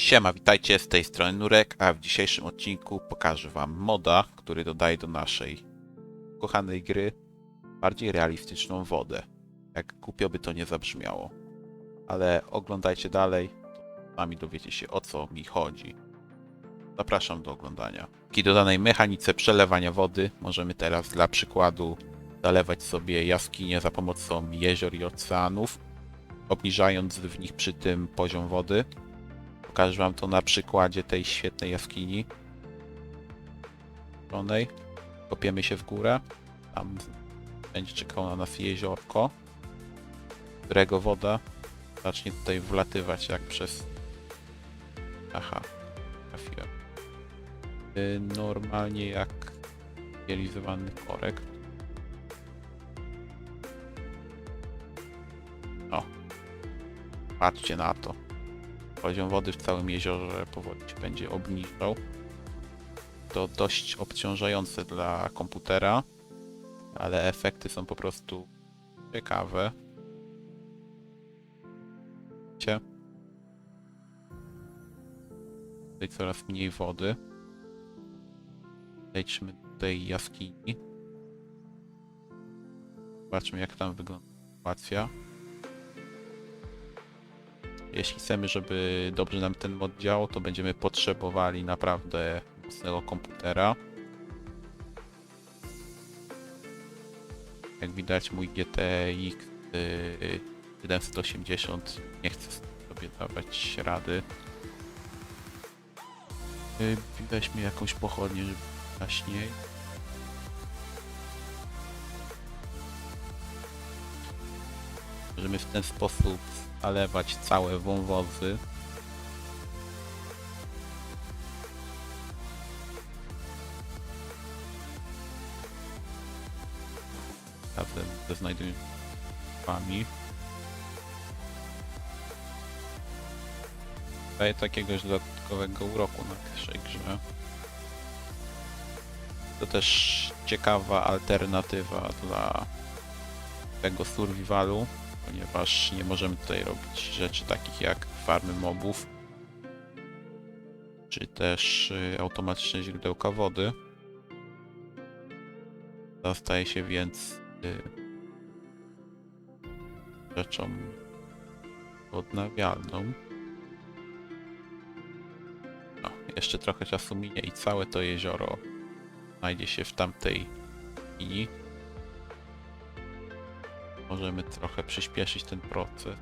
Siema, witajcie z tej strony Nurek, a w dzisiejszym odcinku pokażę wam moda, który dodaje do naszej kochanej gry bardziej realistyczną wodę. Jak głupio by to nie zabrzmiało. Ale oglądajcie dalej, to sami dowiecie się o co mi chodzi. Zapraszam do oglądania. Dzięki dodanej mechanice przelewania wody możemy teraz dla przykładu zalewać sobie jaskinie za pomocą jezior i oceanów, obniżając w nich przy tym poziom wody. Pokażę wam to na przykładzie tej świetnej jaskini. Zielonej. Kopiemy się w górę. Tam będzie czekało na nas jeziorko, którego woda zacznie tutaj wlatywać jak przez... Aha, trafiłem. Y, Normalnie jak realizowany korek. O. Patrzcie na to poziom wody w całym jeziorze powoli się będzie obniżał. To dość obciążające dla komputera, ale efekty są po prostu ciekawe. Tutaj coraz mniej wody. Zejdźmy do tej jaskini. Zobaczmy jak tam wygląda sytuacja. Jeśli chcemy, żeby dobrze nam ten mod działał, to będziemy potrzebowali naprawdę mocnego komputera. Jak widać mój GTX y, 780 nie chce sobie dawać rady. Y, Weźmy jakąś pochodnię, żeby jaśniej. Możemy w ten sposób zalewać całe wąwozy. Razem ze znajdują wami. Daje takiegoś dodatkowego uroku na naszej grze. To też ciekawa alternatywa dla tego survivalu ponieważ nie możemy tutaj robić rzeczy takich jak farmy mobów, czy też y, automatyczne źródełka wody. To staje się więc y, rzeczą odnawialną. No, jeszcze trochę czasu minie i całe to jezioro znajdzie się w tamtej linii możemy trochę przyspieszyć ten proces.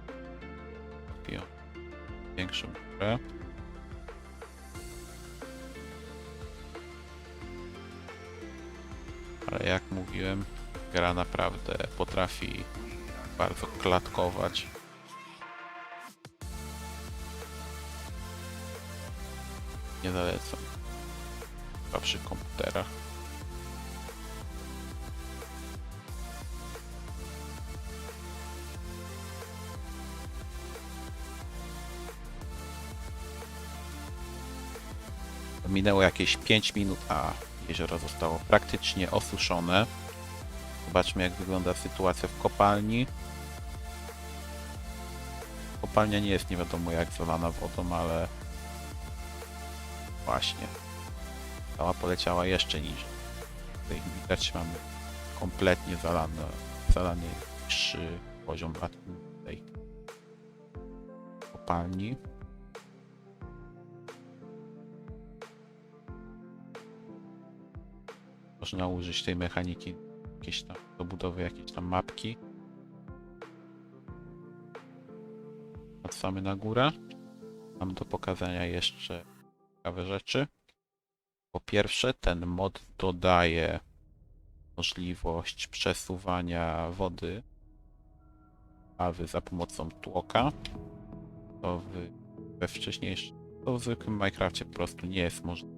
Kupię większą górę. Ale jak mówiłem, gra naprawdę potrafi bardzo klatkować. Nie zalecam. Chyba przy komputerach. Minęło jakieś 5 minut, a jezioro zostało praktycznie osuszone. Zobaczmy jak wygląda sytuacja w kopalni. Kopalnia nie jest nie wiadomo jak zalana wodą, ale właśnie. Cała poleciała jeszcze niżej. Tutaj widać mamy kompletnie zalane, zalany niższy poziom tej kopalni. Można użyć tej mechaniki jakieś tam do budowy jakiejś tam mapki. Patrzamy na górę. Mam do pokazania jeszcze ciekawe rzeczy. Po pierwsze, ten mod dodaje możliwość przesuwania wody lawy za pomocą tłoka. To we wcześniejszym, to w zwykłym Minecrafcie po prostu nie jest możliwe.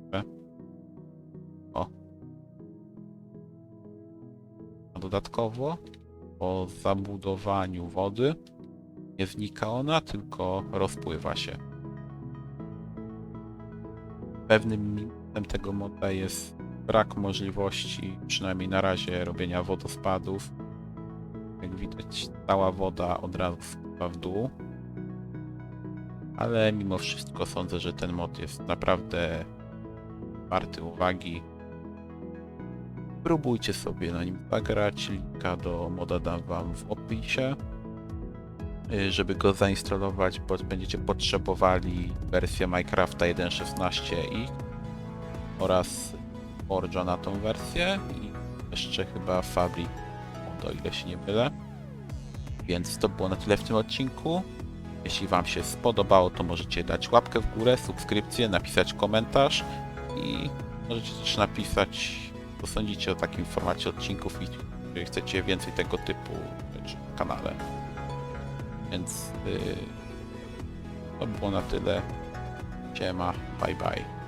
Dodatkowo po zabudowaniu wody nie znika ona, tylko rozpływa się. Pewnym minusem tego moda jest brak możliwości, przynajmniej na razie, robienia wodospadów. Jak widać, cała woda od razu spływa w dół. ale mimo wszystko sądzę, że ten mod jest naprawdę warty uwagi. Próbujcie sobie na nim zagrać, linka do moda dam wam w opisie. Y, Żeby go zainstalować, bo będziecie potrzebowali wersję Minecrafta 1.16i oraz Forge'a na tą wersję i jeszcze chyba Fabric, o ile się nie mylę. Więc to było na tyle w tym odcinku. Jeśli Wam się spodobało, to możecie dać łapkę w górę, subskrypcję, napisać komentarz i możecie też napisać, co sądzicie o takim formacie odcinków i czy chcecie więcej tego typu rzeczy na kanale. Więc yy, to było na tyle. Siema, bye bye.